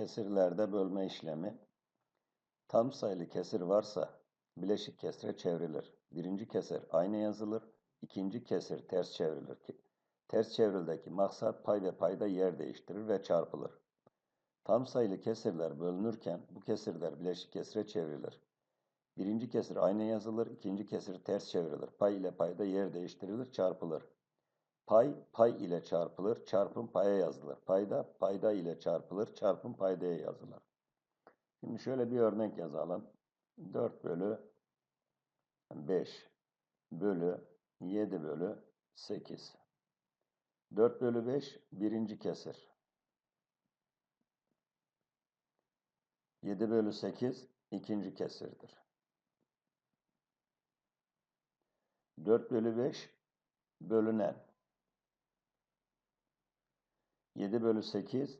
Kesirlerde bölme işlemi. Tam sayılı kesir varsa bileşik kesire çevrilir. Birinci kesir aynı yazılır. İkinci kesir ters çevrilir. Ters çevrildeki maksat pay ve payda yer değiştirir ve çarpılır. Tam sayılı kesirler bölünürken bu kesirler bileşik kesire çevrilir. Birinci kesir aynı yazılır, ikinci kesir ters çevrilir. Pay ile payda yer değiştirilir, çarpılır. Pay, pay ile çarpılır, çarpım paya yazılır. Payda, payda ile çarpılır, çarpım paydaya yazılır. Şimdi şöyle bir örnek yazalım. 4 bölü 5 bölü 7 bölü 8. 4 bölü 5 birinci kesir. 7 bölü 8 ikinci kesirdir. 4 bölü 5 bölünen. 7 bölü 8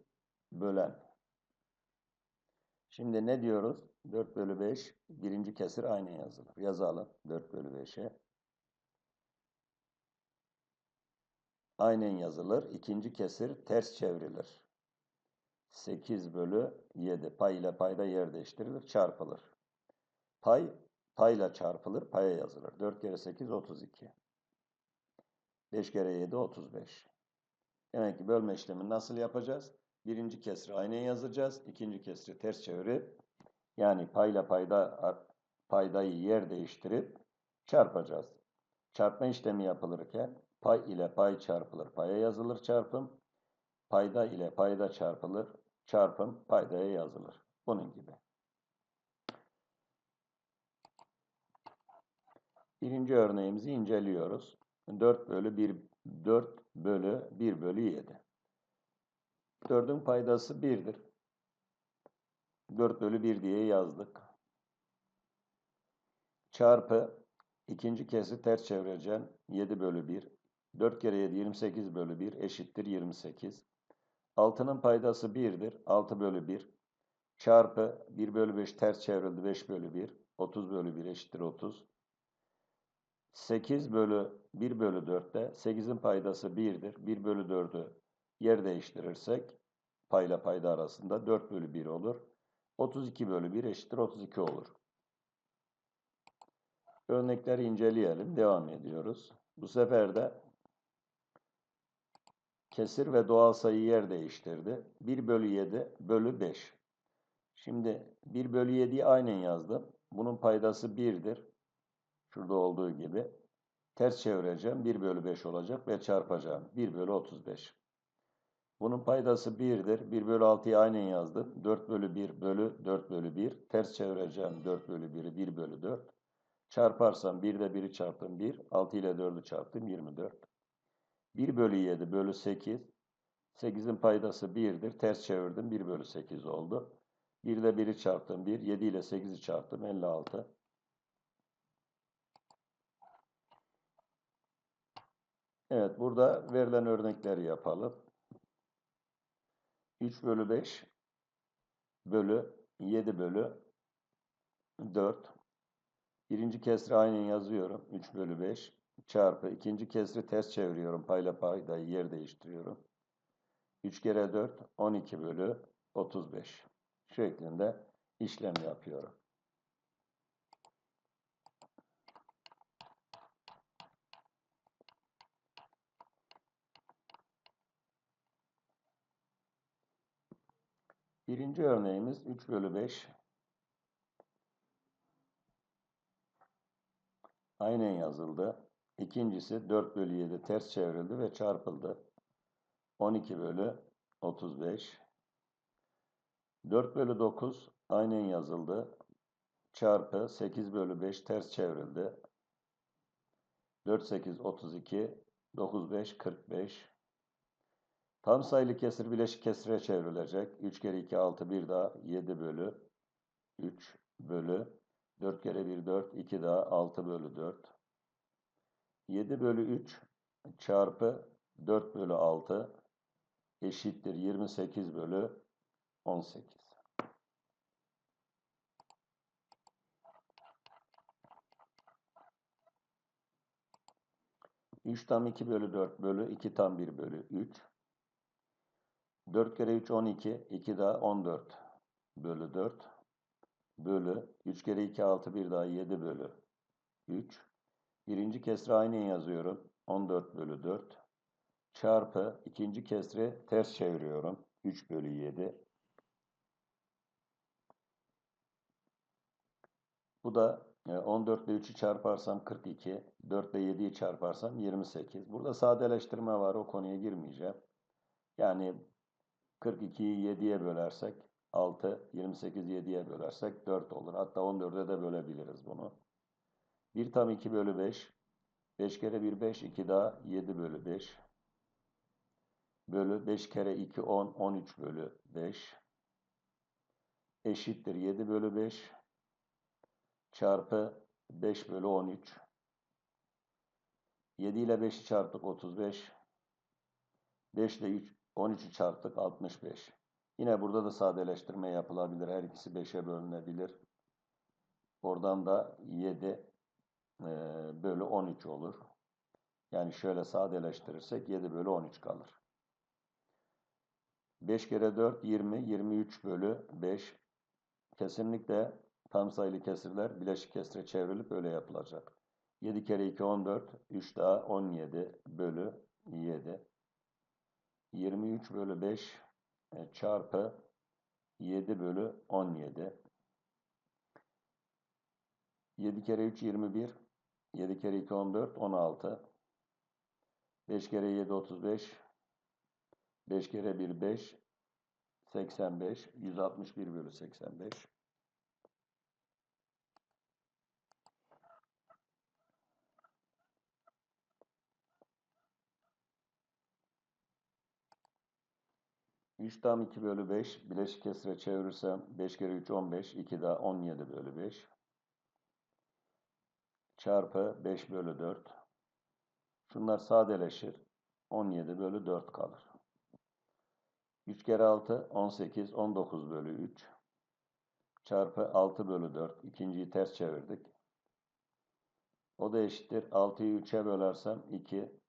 bölen. Şimdi ne diyoruz? 4 bölü 5 birinci kesir aynı yazılır. Yazalım 4 bölü 5'e. Aynen yazılır. İkinci kesir ters çevrilir. 8 bölü 7. Pay ile payda yer değiştirilir. Çarpılır. Pay payla çarpılır. Paya yazılır. 4 kere 8 32. 5 kere 7 35. Demek ki bölme işlemi nasıl yapacağız? Birinci kesri aynen yazacağız. İkinci kesri ters çevirip yani payla payda paydayı yer değiştirip çarpacağız. Çarpma işlemi yapılırken pay ile pay çarpılır. Paya yazılır çarpım. Payda ile payda çarpılır. Çarpım paydaya yazılır. Bunun gibi. Birinci örneğimizi inceliyoruz. 4 bölü 1, 4 bölü 1 bölü 7. 4'ün paydası 1'dir. 4 bölü 1 diye yazdık. Çarpı ikinci kesi ters çevireceğim. 7 bölü 1. 4 kere 7 28 bölü 1 eşittir 28. 6'nın paydası 1'dir. 6 bölü 1. Çarpı 1 bölü 5 ters çevrildi 5 bölü 1. 30 bölü 1 eşittir 30. 8 bölü 1 bölü 4'te 8'in paydası 1'dir. 1 bölü 4'ü yer değiştirirsek payla payda arasında 4 bölü 1 olur. 32 bölü 1 eşittir 32 olur. Örnekleri inceleyelim. Devam ediyoruz. Bu sefer de kesir ve doğal sayı yer değiştirdi. 1 bölü 7 bölü 5. Şimdi 1 bölü 7'yi aynen yazdım. Bunun paydası 1'dir. Şurada olduğu gibi. Ters çevireceğim. 1 bölü 5 olacak ve çarpacağım. 1 bölü 35. Bunun paydası 1'dir. 1 bölü 6'yı aynen yazdım. 4 bölü 1 bölü 4 bölü 1. Ters çevireceğim 4 bölü 1'i 1 bölü 4. Çarparsam 1 ile 1'i çarptım 1. 6 ile 4'ü çarptım 24. 1 bölü 7 bölü 8. 8'in paydası 1'dir. Ters çevirdim 1 bölü 8 oldu. 1 ile 1'i çarptım 1. 7 ile 8'i çarptım 56. Evet burada verilen örnekleri yapalım. 3 bölü 5 bölü 7 bölü 4. Birinci kesri aynen yazıyorum. 3 bölü 5 çarpı. ikinci kesri ters çeviriyorum. Payla paydayı yer değiştiriyorum. 3 kere 4 12 bölü 35 şeklinde işlem yapıyorum. Birinci örneğimiz 3 bölü 5. Aynen yazıldı. İkincisi 4 bölü 7 ters çevrildi ve çarpıldı. 12 bölü 35. 4 bölü 9 aynen yazıldı. Çarpı 8 bölü 5 ters çevrildi. 4, 8, 32, 9, 5, 45. Tam sayılı kesir bileşik kesire çevrilecek. 3 kere 2 6 bir daha 7 bölü 3 bölü 4 kere 1 4 2 daha 6 bölü 4. 7 bölü 3 çarpı 4 bölü 6 eşittir 28 bölü 18. Üç tam 2 bölü 4 bölü 2 tam 1 bölü 3. 4 kere 3 12. 2 daha 14 bölü 4 bölü 3 kere 2 6 bir daha 7 bölü 3. Birinci kesri aynen yazıyorum. 14 bölü 4 çarpı ikinci kesri ters çeviriyorum. 3 bölü 7. Bu da 14 ile 3'ü çarparsam 42, 4 ile 7'yi çarparsam 28. Burada sadeleştirme var, o konuya girmeyeceğim. Yani 42'yi 7'ye bölersek 6, 28 7'ye bölersek 4 olur. Hatta 14'e de bölebiliriz bunu. 1 tam 2 bölü 5. 5 kere 1 5, 2 daha 7 bölü 5. Bölü 5 kere 2 10, 13 bölü 5. Eşittir 7 bölü 5 çarpı 5 bölü 13. 7 ile 5'i çarptık 35. 5 ile 3, 13'ü çarptık 65. Yine burada da sadeleştirme yapılabilir. Her ikisi 5'e bölünebilir. Oradan da 7 e, bölü 13 olur. Yani şöyle sadeleştirirsek 7 bölü 13 kalır. 5 kere 4 20, 23 bölü 5. Kesinlikle tam sayılı kesirler bileşik kesire çevrilip öyle yapılacak. 7 kere 2 14, 3 daha 17 bölü 7. 23 bölü 5 e, çarpı 7 bölü 17. 7 kere 3 21. 7 kere 2 14 16. 5 kere 7 35. 5 kere 1 5. 85. 161 bölü 85. Üç tam 2 bölü 5. Bileşik kesire çevirirsem 5 kere 3 15. 2 daha 17 bölü 5. Çarpı 5 bölü 4. Şunlar sadeleşir. 17 bölü 4 kalır. 3 kere 6 18 19 bölü 3 çarpı 6 bölü 4 ikinciyi ters çevirdik. O da eşittir. 6'yı 3'e bölersem 2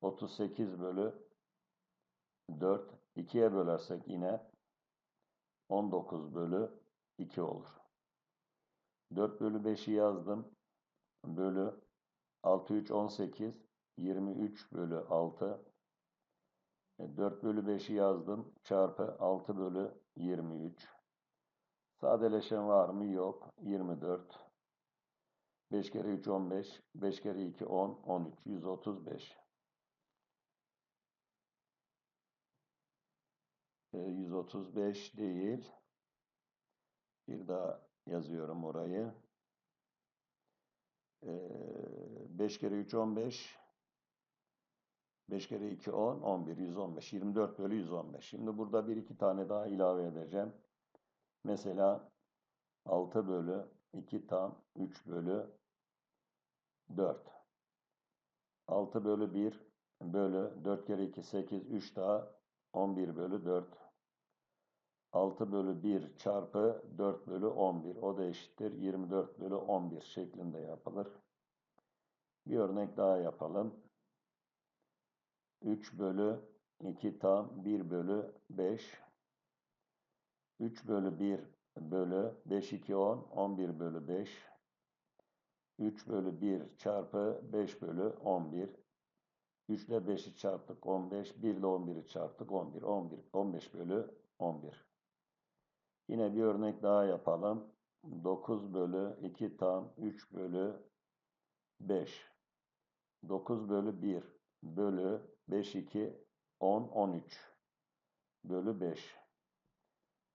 38 bölü 4 2'ye bölersek yine 19 bölü 2 olur. 4 bölü 5'i yazdım. Bölü 6 3 18 23 bölü 6 4 bölü 5'i yazdım. Çarpı 6 bölü 23. Sadeleşen var mı? Yok. 24. 5 kere 3 15. 5 kere 2 10. 13. 135. 135 değil. Bir daha yazıyorum orayı. E, 5 kere 3 15. 5 kere 2 10, 11, 115, 24 bölü 115. Şimdi burada bir iki tane daha ilave edeceğim. Mesela 6 bölü 2 tam 3 bölü 4. 6 bölü 1 bölü 4 kere 2 8, 3 daha 11 bölü 4. 6 bölü 1 çarpı 4 bölü 11. O da eşittir 24 bölü 11 şeklinde yapılır. Bir örnek daha yapalım. 3 bölü 2 tam 1 bölü 5. 3 bölü 1 bölü 5 2 10 11 bölü 5. 3 bölü 1 çarpı 5 bölü 11. 3 ile 5'i çarptık 15. 1 ile 11'i çarptık 11. 11 15 bölü 11. Yine bir örnek daha yapalım. 9 bölü 2 tam 3 bölü 5. 9 bölü 1 bölü 5, 2, 10, 13 bölü 5.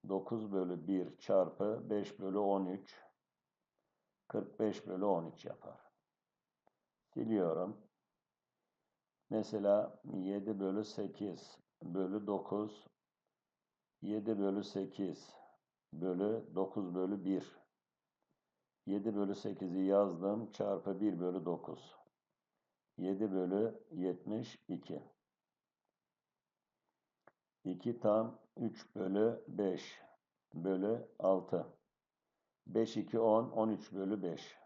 9 bölü 1 çarpı 5 bölü 13 45 bölü 13 yapar. Siliyorum. Mesela 7 bölü 8 bölü 9 7 bölü 8 bölü 9 bölü 1 7 bölü 8'i yazdım çarpı 1 bölü 9 7 bölü 72. 2 tam 3 bölü 5 bölü 6. 5, 2, 10, 13 bölü 5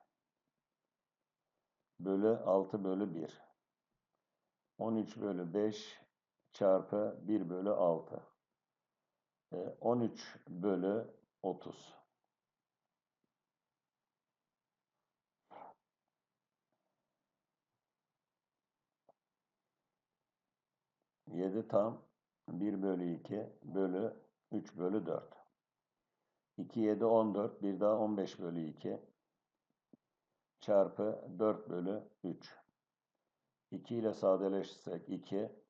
bölü 6 bölü 1. 13 bölü 5 çarpı 1 bölü 6. E, 13 bölü 30. Yedi tam 1 bölü 2 bölü 3 bölü 4. 2, 7, 14. Bir daha 15 bölü 2 çarpı 4 bölü 3. 2 ile sadeleştirsek 2.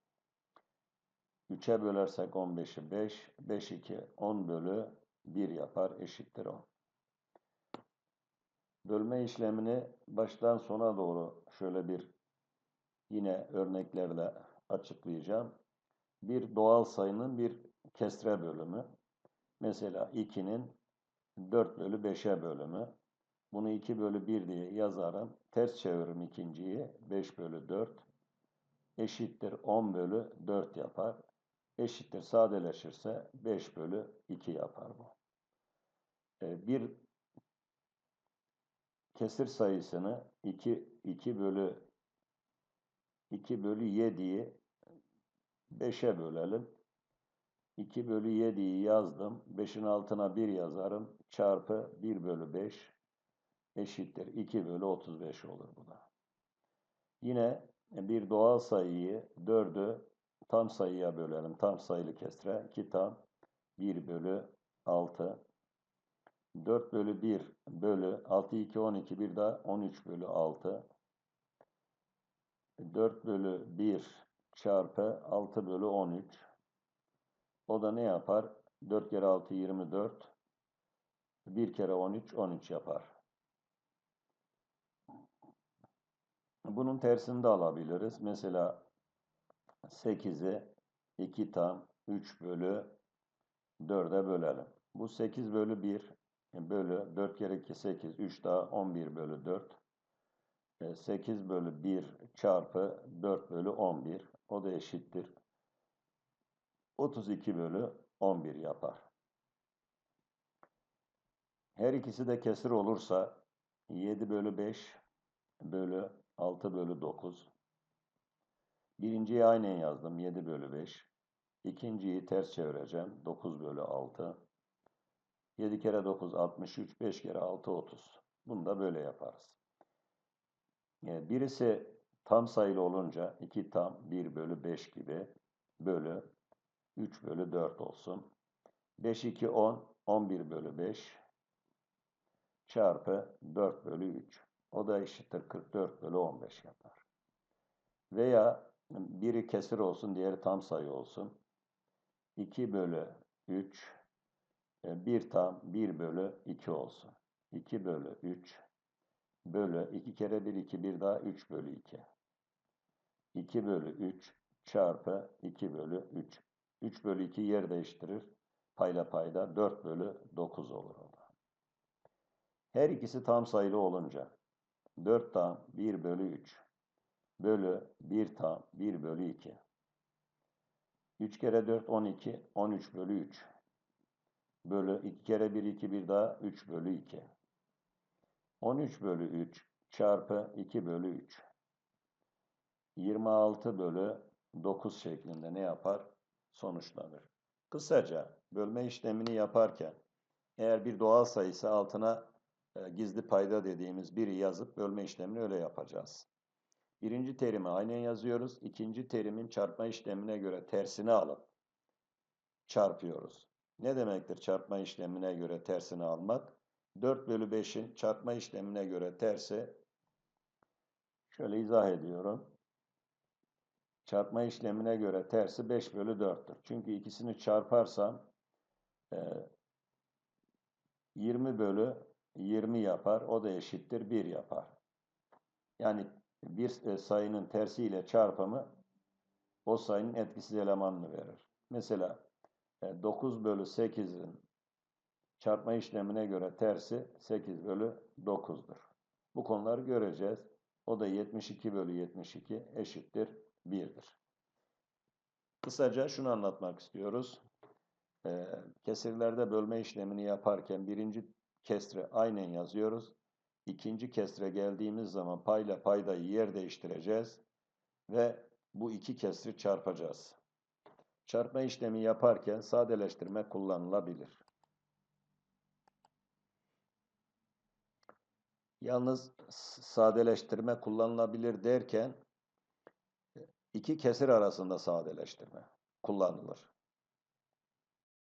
3'e bölersek 15'i 5. 5, 2, 10 bölü 1 yapar. Eşittir 10. Bölme işlemini baştan sona doğru şöyle bir yine örneklerle açıklayacağım. Bir doğal sayının bir kesre bölümü. Mesela 2'nin 4 bölü 5'e bölümü. Bunu 2 bölü 1 diye yazarım. Ters çeviririm ikinciyi. 5 bölü 4 eşittir 10 bölü 4 yapar. Eşittir sadeleşirse 5 bölü 2 yapar bu. Ee, bir kesir sayısını 2, 2 bölü 2 bölü 7'yi 5'e bölelim. 2 bölü 7'yi yazdım. 5'in altına 1 yazarım. Çarpı 1 bölü 5 eşittir. 2 bölü 35 olur bu da. Yine bir doğal sayıyı 4'ü tam sayıya bölelim. Tam sayılı kesre. 2 tam 1 bölü 6. 4 bölü 1 bölü 6, 2, 12 bir daha 13 bölü 6. 4 bölü 1 çarpı 6 bölü 13. O da ne yapar? 4 kere 6 24. 1 kere 13 13 yapar. Bunun tersini de alabiliriz. Mesela 8'i 2 tam 3 bölü 4'e bölelim. Bu 8 bölü 1 bölü 4 kere 2 8 3 daha 11 bölü 4. 8 bölü 1 çarpı 4 bölü 11. O da eşittir. 32 bölü 11 yapar. Her ikisi de kesir olursa 7 bölü 5 bölü 6 bölü 9. Birinciyi aynen yazdım 7 bölü 5. İkinciyi ters çevireceğim 9 bölü 6. 7 kere 9 63 5 kere 6 30. Bunu da böyle yaparız. Birisi tam sayılı olunca 2 tam 1 bölü 5 gibi bölü 3 bölü 4 olsun. 5 2 10 11 bölü 5 çarpı 4 bölü 3. O da eşittir 44 bölü 15 yapar. Veya biri kesir olsun, diğeri tam sayı olsun. 2 bölü 3, 1 tam 1 bölü 2 olsun. 2 bölü 3 bölü 2 kere 1 2 bir daha 3 bölü 2. 2 bölü 3 çarpı 2 bölü 3. 3 bölü 2 yer değiştirir. Payla payda 4 bölü 9 olur o da. Her ikisi tam sayılı olunca 4 tam 1 bölü 3 bölü 1 tam 1 bölü 2. 3 kere 4 12 13 bölü 3 bölü 2 kere 1 2 bir daha 3 bölü 2. 13 bölü 3 çarpı 2 bölü 3. 26 bölü 9 şeklinde ne yapar? Sonuçlanır. Kısaca bölme işlemini yaparken eğer bir doğal sayısı altına e, gizli payda dediğimiz biri yazıp bölme işlemini öyle yapacağız. Birinci terimi aynen yazıyoruz. İkinci terimin çarpma işlemine göre tersini alıp çarpıyoruz. Ne demektir çarpma işlemine göre tersini almak? 4 bölü 5'in çarpma işlemine göre tersi şöyle izah ediyorum. Çarpma işlemine göre tersi 5 bölü 4'tür. Çünkü ikisini çarparsam 20 bölü 20 yapar. O da eşittir 1 yapar. Yani bir e, sayının tersiyle çarpımı o sayının etkisiz elemanını verir. Mesela 9 e, bölü 8'in çarpma işlemine göre tersi 8 bölü 9'dur. Bu konuları göreceğiz. O da 72 bölü 72 eşittir 1'dir. Kısaca şunu anlatmak istiyoruz. Ee, kesirlerde bölme işlemini yaparken birinci kesre aynen yazıyoruz. İkinci kesre geldiğimiz zaman payla paydayı yer değiştireceğiz ve bu iki kesri çarpacağız. Çarpma işlemi yaparken sadeleştirme kullanılabilir. Yalnız sadeleştirme kullanılabilir derken iki kesir arasında sadeleştirme kullanılır.